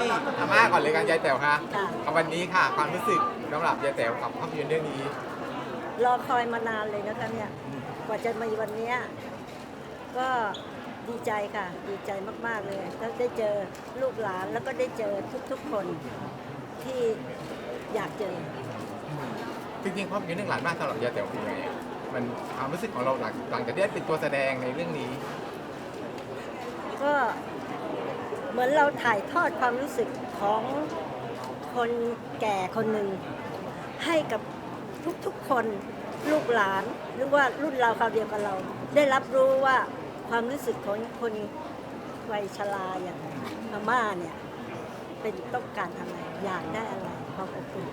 อาม่าก่อนเลยกันยายแต๋วค่ะค่ะเอาวันนี้ค่ะ ความรู้สึกสำหรับยายแต๋วกับภาพยนตร์เรื่องนี้ รอคอยมานานเลยนะคะเนี่ย กว่าจะมาวันเนี้ยก็ดีใจค่ะ ดีใจมาก ๆ เลยแล้วได้เจอลูกหลานแล้วก็ได้เจอทุก ๆ คนที่อยากเจอ จริงๆภาพยนตร์เรื่องหลานบ้านสำหรับยายแต๋วเป็นไงมันความรู้สึกของเราหลังหลังจากได้เป็นตัวแสดงในเรื่องนี้ ก็ เหมือนเราถ่ายทอดความรู้สึกของคนแก่คนหนึ่ง ให้กับทุกๆคนลูกหลานหรือว่ารุ่นเราคราวเดียวกับเรา ได้รับรู้ว่าความรู้สึกของคนวัยชราอย่างอาม่าเนี่ยเป็นต้องการอะไรอยากได้อะไรความอบอุ่น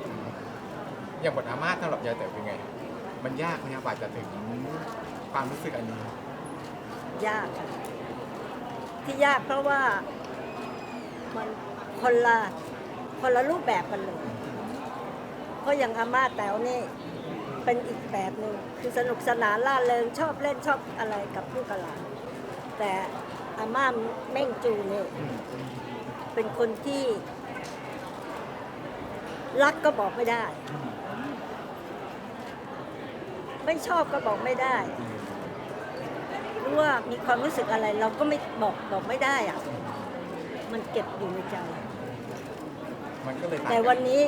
อย่างบทอาม่าสำหรับยายแต๋วเป็นไง มันยากไหมครับกว่าจะถึงความรู้สึกอันนี้ ยากค่ะที่ยากเพราะว่า มันคนละคนละรูปแบบกันเลยเพราะอย่างอาม่าแต๋วนี่เป็นอีกแบบหนึ่งคือสนุกสนานล่าเริงชอบเล่นชอบอะไรกับลูกกับหลานแต่อาม่าเม่งจูนี่เป็นคนที่ รักก็บอกไม่ได้ ไม่ชอบก็บอกไม่ได้หรือว่ามีความรู้สึกอะไรเราก็ไม่บอกบอกไม่ได้อะ มันเก็บอยู่ในใจ มันก็เลยต่างแต่กัวันนี้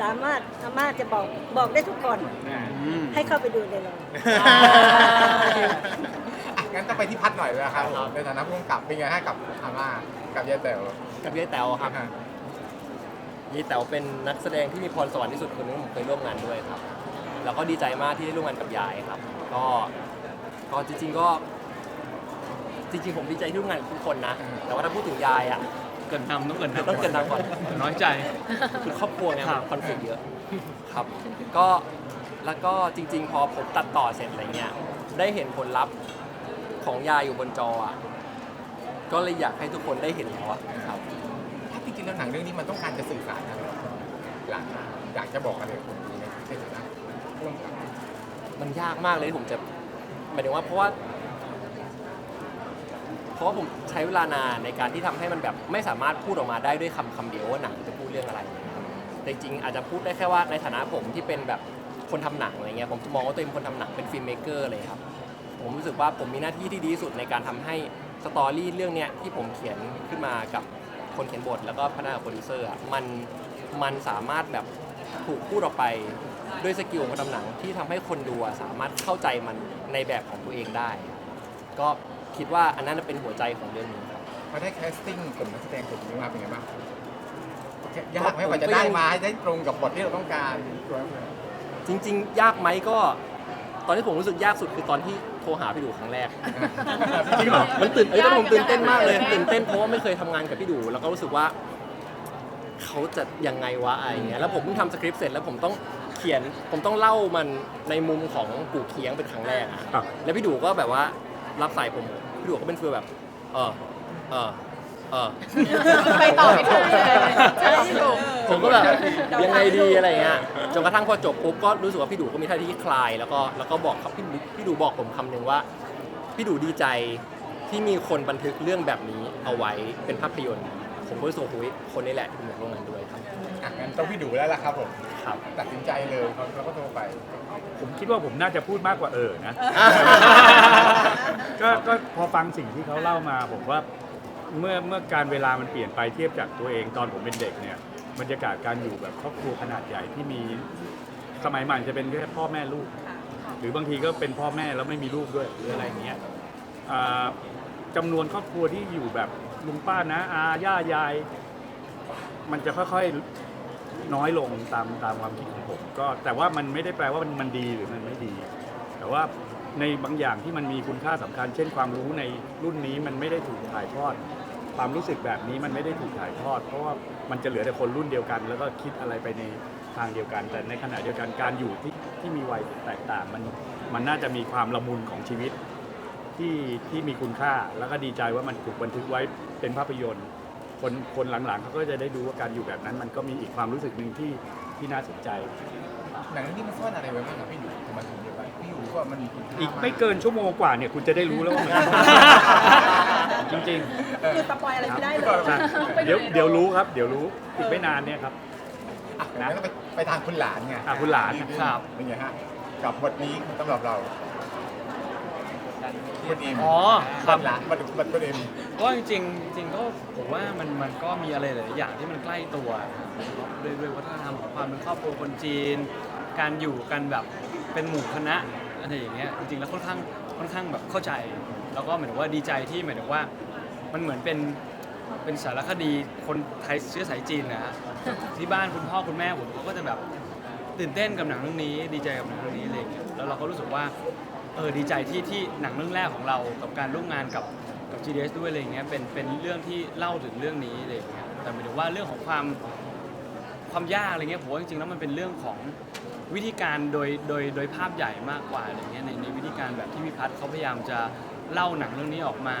สามารถอาม่าจะบอกบอกได้ทุกคนให้เข้าไปดูในโรงอะงั้นต้องไปที่พัดหน่อยเลยนะครับผมในฐานะผู้กำกับเป็นไงฮะกับอาม่ากับยายแต๋วกับยายแต๋วครับอ่าฮะยายแต๋วเป็นนักแสดงที่มีพรสวรรค์ที่สุดคนหนึงที่ผมเคยร่วมงานด้วยครับ แล้วก็ดีใจมากที่ได้ร่วมงานกับยายครับ ก็ก็จริงๆก็ จริงๆผมดีใจที่ร่วมงานกับทุกคนนะ แต่ว่าถ้าพูดถึงยายอะเกินนำต้องเกินนำต้องเกินนำก่อนน้อยใจคือครอบครัวเนี่ยครัมันบคอนฟ lict เยอะครับ ก็แล้วก็จริง ๆ พอผมตัดต่อเสร็จอะไรเงี้ยได้เห็นผลลัพธ์ของยายอยู่บนจออะก็เลยอยากให้ทุกคนได้เห็นแล้วอะครับถ้าจริงๆแล้วหนังเรื่องนี้มันต้องการจะสื่อสารอะไรหลังอยากจะบอกอะไรกับคนดูในในฐานะผู้กำกับมันยากมากเลยที่ผมจะหมายถึงว่าเพราะว่าเพ ราะว่าผมใช้เวลานานในการที่ทำให้มันแบบไม่สามารถพูดออกมาได้ด้วยคำคำเดียวว่าหนังจะพูดเรื่องอะไรนะครับแต่จริงๆอาจจะพูดได้แค่ว่าในฐานะผมที่เป็นแบบคนทำหนังอะไรเงี้ยผมมองว่าตัวเองเป็นคนทำหนังเป็นฟิล์มเมกเกอร์เลยครับ ผมรู้สึกว่าผมมีหน้าที่ที่ดีที่สุดในการทำให้สตอรี่เรื่องเนี้ยที่ผมเขียนขึ้นมากับคนเขียนบทแล้วก็พนักงานโปรดิวเซอร์อะมันมันสามารถแบบถูกพูดออกไปด้วยสกิลของคนทำหนังที่ทำให้คนดูอะสามารถเข้าใจมันในแบบของตัวเองได้ ก็ คิดว่าอันนั้นเป็นหัวใจของเรื่องนี้ครับ พอได้แคสติ้งกลุ่มนักแสดงกลุ่มนี้มาเป็นไงบ้างยากไหมกว่าจะได้มาให้ได้ตรงกับบทที่เราต้องการตัวนั้นเลยจริง ๆ ยากไหมก็ ตอนที่ผมรู้สึกยากสุดคือตอนที่โทรหาพี่ดูครั้งแรก จริงเหรอ มันตื่นเอ้ยตอนนนผมตื่นเต้นมากเลย ตื่นเต้นเพราะว่าไม่เคยทำงานกับพี่ดู แล้วก็รู้สึกว่า เขาจะยังไงวะอะไรอย่างเงี้ย แล้วผมเพิ่งทำสคริปต์เสร็จแล้วผมต้องเขียน ผมต้องเล่ามันในมุมของปู่เคียงเป็นครั้งแรกอะครับ แล้วพี่ดูก็แบบว่ารับสายผม พี่ดูก็เป็นฟีลแบบ เออเออเออ ไปต่อไม่ถูกเลยใช่ถูก ผมก็แบบยังไงดีอะไรเงี้ยจนกระทั่งพอจบปุ๊บก็รู้สึกว่าพี่ดูก็มีท่าที่คลาย แล้วก็แล้วก็บอกครับพี่ดูพี่ดูบอกผมคำหนึ่งว่า พี่ดูดีใจที่มีคนบันทึกเรื่องแบบนี้เอาไว้เป็นภาพยนตร์ ผมก็รู้สึกว่าหุยคนนี้แหละที่ผมอยากร่วมงานด้วยครับอะงั้นต้องพี่ดูแล้วล่ะครับผมครับ ตัดสินใจเลยเขาเขาก็โทรไป ผมคิดว่าผมน่าจะพูดมากกว่าเออนะ ก็ก็พอฟังสิ่งที่เขาเล่ามา ผมว่าเมื่อเมื่อการเวลามันเปลี่ยนไปเทียบจากตัวเองตอนผมเป็นเด็กเนี่ยบรรยากาศการอยู่แบบครอบครัวขนาดใหญ่ที่มีสมัยใหม่จะเป็นแค่พ่อแม่ลูก หรือบางทีก็เป็นพ่อแม่แล้วไม่มีลูกด้วยหรืออะไรอย่างเงี้ยอ่าจำานวนครอบครัวที่อยู่แบบ ลุงป้านะอาย่ายาย มันจะค่อยๆน้อยลงตามตามความคิดของผมก็แต่ว่ามันไม่ได้แปลว่ามันมันดีหรือมันไม่ดี แต่ว่าในบางอย่างที่มันมีคุณค่าสำคัญ เช่นความรู้ในรุ่นนี้มันไม่ได้ถูกถ่ายทอด ความรู้สึกแบบนี้มันไม่ได้ถูกถ่ายทอด เพราะว่ามันจะเหลือแต่คนรุ่นเดียวกัน แล้วก็คิดอะไรไปในทางเดียวกัน แต่ในขณะเดียวกันการอยู่ที่ที่มีวัยแตกต่างมันมันน่าจะมีความละมุนของชีวิต ที่ที่มีคุณค่า แล้วก็ดีใจว่ามันถูกบันทึกไว้เป็นภาพยนตร์ คนคนหลังๆเขาก็จะได้ดูว่าการอยู่แบบนั้น มันก็มีอีกความรู้สึกหนึ่งที่ที่น่าสนใจ หนังเรื่องนี้มันซ่อนอะไรไว้บ้างครับพี่ดูทำไมถึงเยอะไปพี่ดูก็มันมีคุณค่าอีกไม่เกินชั่วโมงกว่าเนี่ยคุณจะได้รู้แล้วว่ามัน จริงคือสปอยอะไรไม่ได้เลยๆใช่เดี๋ยวเดี๋ยวรู้ครับ เดี๋ยวรู้อีกไม่นานเนี่ยครับ อะงั้นเราไปไปทางคุณหลานไงอะคุณหลาน ครับ เป็นไงฮะกับบทนี้สำหรับเรา บทเอ็มอ๋อครับบทหลานบทบทบทเอ็มก็จริงๆจริงๆก็ผมว่ามันมันก็มีอะไรหลายๆอย่างที่มันใกล้ตัวด้วยด้วยวัฒนธรรมของความเป็นครอบครัวคนจีน การอยู่กันแบบเป็นหมู่คณะอะไรอย่างเงี้ยจริงๆแล้วค่อนข้างค่อนข้างแบบเข้าใจ แล้วก็เหมือนว่าดีใจที่หมายถึงว่า มันเหมือนเป็นเป็นสารคดีคนไทยเชื้อสายจีนนะฮะที่บ้านคุณพ่อคุณแม่ผมเขาก็จะแบบ ตื่นเต้นกับหนังเรื่องนี้ ดีใจกับหนังเรื่องนี้อะไรอย่างเงี้ยแล้วเราก็รู้สึกว่า เออดีใจที่ที่หนังเรื่องแรกของเรากับการร่วมงานกับกับ GDS ด้วยอะไรอย่างเงี้ยเป็นเป็นเรื่องที่เล่าถึงเรื่องนี้อะไรอย่างเงี้ยแต่หมายถึงว่าเรื่องของความความยากอะไรเงี้ยผมว่าจริงๆแล้วมันเป็นเรื่องของวิธีการโดยโดยโดยภาพใหญ่มากกว่าอะไรเงี้ยในในวิธีการแบบที่พิพัฒน์เขาพยายามจะเล่าหนังเรื่องนี้ออกมา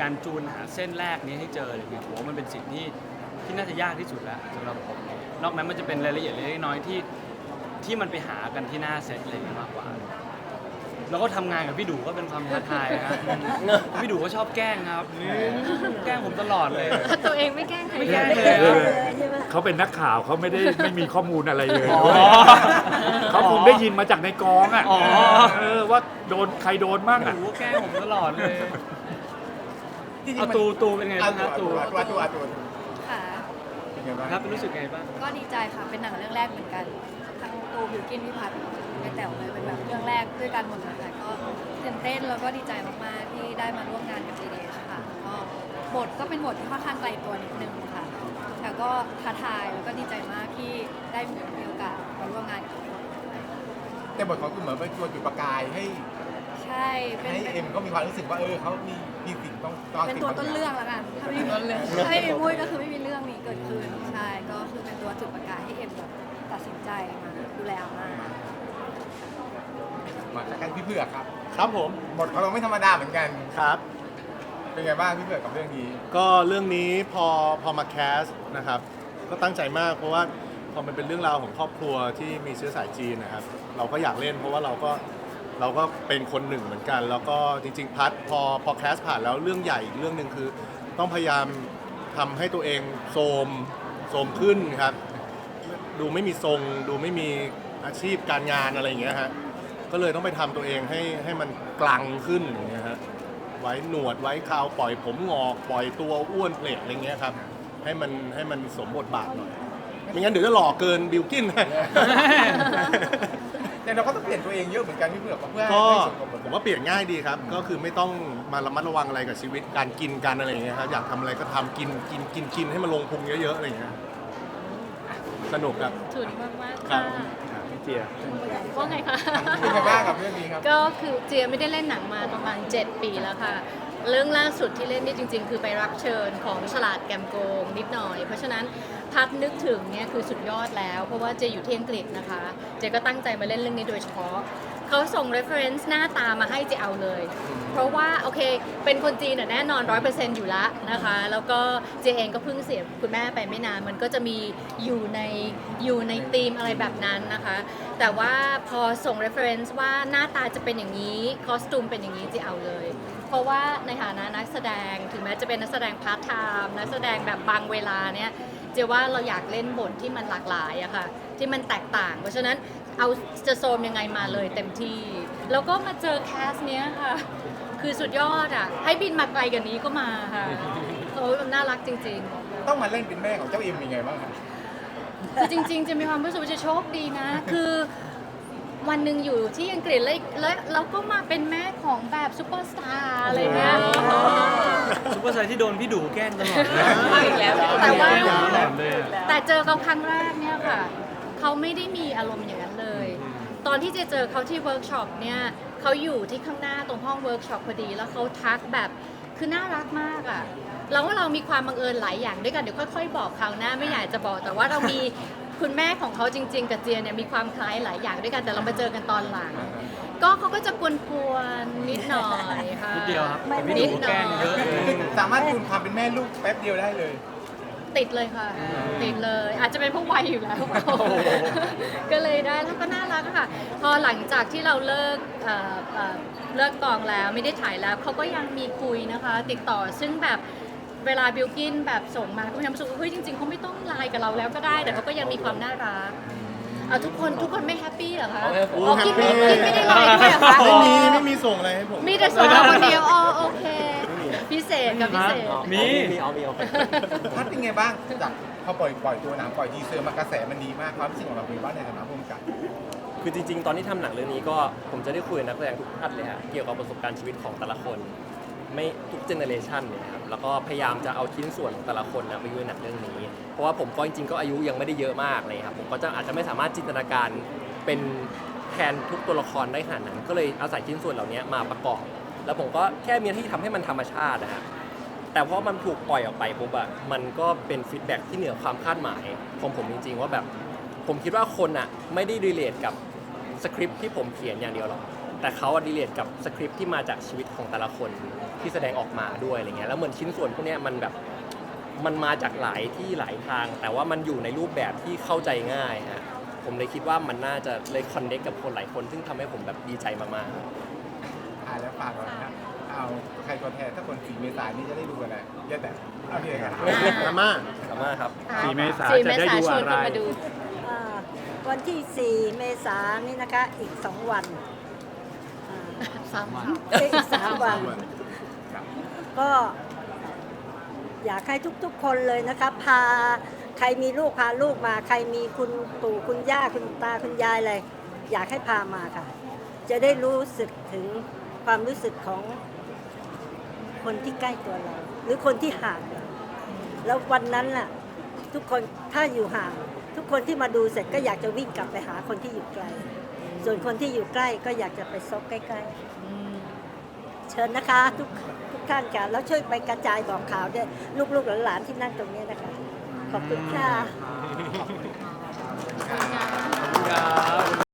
การจูนหาเส้นแรกนี้ให้เจออะไรเงี้ยผมว่ามันเป็นสิ่งที่ที่น่าจะยากที่สุดแล้วสำหรับผมนอกนั้นมันจะเป็นรายละเอียดเล็กน้อยที่ที่มันไปหากันที่หน้าเซตอะไรเงี้ยมากกว่า แล้วก็ทำงานกับพี่ดูก็เป็นความท้าทายนะครับพี่ดูก็ชอบแกล้งครับ แกล้งผมตลอดเลย ตัวเองไม่แกล้งใครไม่แกล้งไม่เลยเห็นครับเลยใช่ไหมเขาเป็นนักข่าวเขาไม่ได้ไม่มีข้อมูลอะไรเลยอ๋อเขาคงได้ยินมาจากในกองอะอ๋อ เออว่าโดนใครโดนบ้างพี่อะ ดูก็แกล้งผมตลอดเลยจริงๆเอามันตูตูเป็นไงเอาบ้างคตัรับวตูตัวตัวตัวค่ะ เป็นไงบ้างครับรู้สึกไงบ้าง ก็ดีใจค่ะ เป็นหนังเรื่องแรกเหมือนกัน ทั้งตูบิวกินพิพัฒน์ ในแต๋วเลยเป็นแบบเรื่องแรกด้วยกันหมดเลยค่ะก็ตื่นเต้นแล้วก็ดีใจมากๆที่ได้มาร่วมงานกับ g d s ค่ะก็บทก็เป็นบทที่ค่อนข้างไกลตัวนิดนึงค่ะแต่ก็ท้าทายแล้วก็ดีใจมากที่ได้มีโอกาสมาร่วมงานกับทุกคนแต่บทของคุณเหมือนเป็นตัวจุดประกายให้ใช่เป็นให้เป็นเอ็มก็มีความรู้สึกว่าเออเขามีมีสิ่งต้องต้องเป็นตัวต้นเรื่องแล้วกันถ้าไม่มีถ้าไม่มีมุ้ยก็คือไม่มีเรื่องนี้เกิดขึ้นใช่ก็คือเป็นตัวจุดประกายให้เอ็มแบบตัดสินใจมาดูแลอาม่า มาจากกันพี่เผือกครับครับผมบทของเราไม่ธรรมดาเหมือนกัน ครับ เป็นไงบ้างพี่เผือกกับเรื่องนี้ ก็เรื่องนี้พอพอมาแคสนะครับ ก็ตั้งใจมากเพราะว่าพอมันเป็นเรื่องราวของครอบครัวที่มีเชื้อสายจีนนะครับ เราก็อยากเล่นเพราะว่าเราก็เราก็เป็นคนหนึ่งเหมือนกัน แล้วก็จริง ๆ พัดพอพอแคสผ่านแล้วเรื่องใหญ่อีกเรื่องหนึ่งคือ ต้องพยายามทำให้ตัวเองโทรมโทรมขึ้นครับ ดูไม่มีทรง ดูไม่มีอาชีพการงานอะไรอย่างเงี้ยฮะ ก็เลยต้องไปทำตัวเองให้ให้มันกลังขึ้นอย่างเงี้ยฮะไว้หนวดไว้คราวปล่อยผมงอกปล่อยตัวอ้วนเปล็ดอะไรเงี้ยครับให้มันให้มันสมบทบาทหน่อยไม่งั้นเดี๋ยวจะหล่อเกินบิวกิน แต่เราก็ต้องเปลี่ยนตัวเองเยอะเหมือนกันพี่เผือกเพื่อให้ก็ให้สมกับบทผมว่าเปลี่ยนง่ายดีครับ ก็คือไม่ต้องมาระมัดระวังอะไรกับชีวิตการกินกันอะไรอย่างเงี้ยครับอยากทำอะไรก็ทำกินกินกินกินให้มันลงพุงเยอะๆอะไรอย่างเงี้ยสนุกครับ ถึงมากมากครับพี่ เจีย ว่าไงคะ เป็นไงบ้างกับเรื่องนี้ครับ ก็คือเจียไม่ได้เล่นหนังมาประมาณ 7 ปีแล้วค่ะ เรื่องล่าสุดที่เล่นนี่จริง ๆ คือไปรับเชิญของฉลาดแกมโกงนิดหน่อย เพราะฉะนั้นพัดนึกถึงเนี่ยคือสุดยอดแล้ว เพราะว่าเจอยู่ที่อังกฤษนะคะ เจก็ตั้งใจมาเล่นเรื่องนี้โดยเฉพาะเขาส่ง reference หน้าตามาให้เจเอาเลย เพราะว่าโอเค เป็นคนจีนน่ะแน่นอน100%อยู่แล้วนะคะ แล้วก็เจเองก็เพิ่งเสียคุณแม่ไปไม่นาน มันก็จะมีอยู่ในอยู่ในธีมอะไรแบบนั้นนะคะ แต่ว่าพอส่ง reference ว่าหน้าตาจะเป็นอย่างนี้คอสตูมเป็นอย่างนี้เจเอาเลย เพราะว่าในฐานะนักแสดงถึงแม้จะเป็นนักแสดงพาร์ทไทม์นักแสดงแบบบางเวลาเนี่ยเจว่าเราอยากเล่นบทที่มันหลากหลายอะค่ะที่มันแตกต่าง เพราะฉะนั้นเอาจะโซมยังไงมาเลยเต็มที่ แล้วก็มาเจอแคสเนี้ยค่ะ คือสุดยอดอะให้บินมาไกลกว่านี้ก็มาค่ะเขาน่ารักจริง ๆ ต้องมาเล่นเป็นแม่ของเจ้าเอ็มเป็นไงบ้างครับ คือจริงๆ จะมีความรู้สึกว่าจะโชคดีนะ คือ วันหนึ่งอยู่ที่อังกฤษแล้วแล้วเราก็มาเป็นแม่ของแบบซูเปอร์สตาร์อะไรเงี้ย ซุปเปอร์ไซด์ที่โดนพี่ดูแกล้งตลอดเลยมาอีกแล้ว แต่ว่า แกล้งผมตลอดเลยอะแต่เจอเขาครั้งแรกเนี่ยค่ะ เขาไม่ได้มีอารมณ์อย่างนั้นเลย ตอนที่เจเจอเขาที่เวิร์กช็อปเนี่ยเขาอยู่ที่ข้างหน้าตรงห้องเวิร์กช็อปพอดี แล้วเขาทักแบบคือน่ารักมากอะ่ะเราว่าเรามีความบังเอิญหลายอย่างด้วยกันเดี๋ยวค่อยๆ บอกคราวหน้าไม่อยากจะบอกแต่ว่าเรามี คุณแม่ของเขาจริง ๆ กับเจียเนี่ยมีความคล้ายหลายอย่างด้วยกันแต่เรามาเจอกันตอนหลัง ก็เขาก็จะกวนๆนิดหน่อยค่ะนิดเดียวครับไม่แต่พี่ดูแกล้งเยอะเลย สามารถจูนความเป็นแม่ลูกแป๊บเดียวได้เลย ติดเลยค่ะ ติดเลย อาจจะเป็นเพราะวัยอยู่แล้ว ก็เลยได้แล้วก็น่ารักอะค่ะ พอหลังจากที่เราเลิกเอ่อเอ่อเลิกกองแล้วไม่ได้ถ่ายแล้วเขาก็ยังมีคุยนะคะ ติดต่อซึ่งแบบ เวลาบิลกินแบบส่งมาก็พยายามรู้สึกว่าเฮ้ยจริงๆเขาไม่ต้องไลน์กับเราแล้วก็ได้ แต่เขาก็ยังมีความน่ารักเอาทุกคนทุกคนไม่แฮปปี้เหรอคะเอาไม่โอ้อ๋อกินไม่แฮปปี้กินไม่ได้ไลน์ด้วยเหรอคะไม่มีไม่มีส่งอะไรให้ผมมีแต่ส่งมาคนเดียวอ๋อโอเค พิเศษกับพิเศษ มี มีเอามีเอาพัดเป็นไงบ้างจากพอปล่อยปล่อยตัวหนังปล่อยทีเซอร์มากระแสมันดีมากความรู้สึกของเราเป็นว่าในฐานะผู้กำกับ คือจริงๆ ตอนที่ทำหนังเรื่องนี้ก็ผมจะได้คุยกับนักแสดงทุกท่านเลยฮะเกี่ยวกับประสบการณ์ชีวิตของแต่ละคน ไม่ทุกเจเนอเรชันเนี่ยครับแล้วก็พยายามจะเอาชิ้นส่วนของแต่ละคนนะมาอยู่ในหนังเรื่องนี้ เพราะว่าผมก็จริงๆก็อายุยังไม่ได้เยอะมากเลยครับผมก็จะอาจจะไม่สามารถจินตนาการเป็นแทนทุกตัวละครได้ขนาดนั้น ก็เลยอาศัยชิ้นส่วนเหล่านี้มาประกอบ แล้วผมก็แค่มีหน้าที่ทำให้มันธรรมชาตินะฮะแต่พอมันถูกปล่อยออกไปปุ๊บอะมันก็เป็นฟีดแบ็กที่เหนือความคาดหมายของผมจริงๆว่าแบบผมคิดว่าคนอะไม่ได้รีเลทกับสคริปที่ผมเขียนอย่างเดียวหรอกแต่เขาอะรีเลทกับสคริปที่มาจากชีวิตของแต่ละคน ที่แสดงออกมาด้วยอะไรเงี้ยแล้วเหมือนชิ้นส่วนพวกเนี้ยมันแบบมันมาจากหลายที่หลายทาง แต่ว่ามันอยู่ในรูปแบบที่เข้าใจง่ายฮะผมเลยคิดว่ามันน่าจะเลยคอนเนคกับคนหลายคน ซึ่งทำให้ผมแบบดีใจมากๆอ่าแล้วฝากเรานะเอาใครตัวแทนถ้าคนสีเมษายนนี่จะได้ดูกันแหละเยอะแต่เอาเพียงกันอาม่าสามารถครับ สี่เมษาสี่จะได้ดูเมษาชวนอะไรคนมาดู อ่าวันที่ 4 เมษายนนี่นะคะ อีก 2 วันอ่า สามวัน อีก 3 วัน ก็อยากให้ทุกๆคนเลยนะคะ พาใครมีลูกพาลูกมา ใครมีคุณปู่คุณย่าคุณตาคุณยายอะไรอยากให้พามาค่ะ จะได้รู้สึกถึงความรู้สึกของคนที่ใกล้ตัวเรา หรือคนที่ห่างเราแล้ววันนั้นน่ะ ทุกคนถ้าอยู่ห่าง ทุกคนที่มาดูเสร็จก็อยากจะวิ่งกลับไปหาคนที่อยู่ไกล ส่วนคนที่อยู่ใกล้ก็อยากจะไปซบใกล้ ๆ เชิญนะคะทุก ท่านค่ะแล้วช่วยไปกระจายบอกข่าวด้วยลูกๆหลานๆที่นั่งตรงนี้นะคะ ขอบคุณค่ะ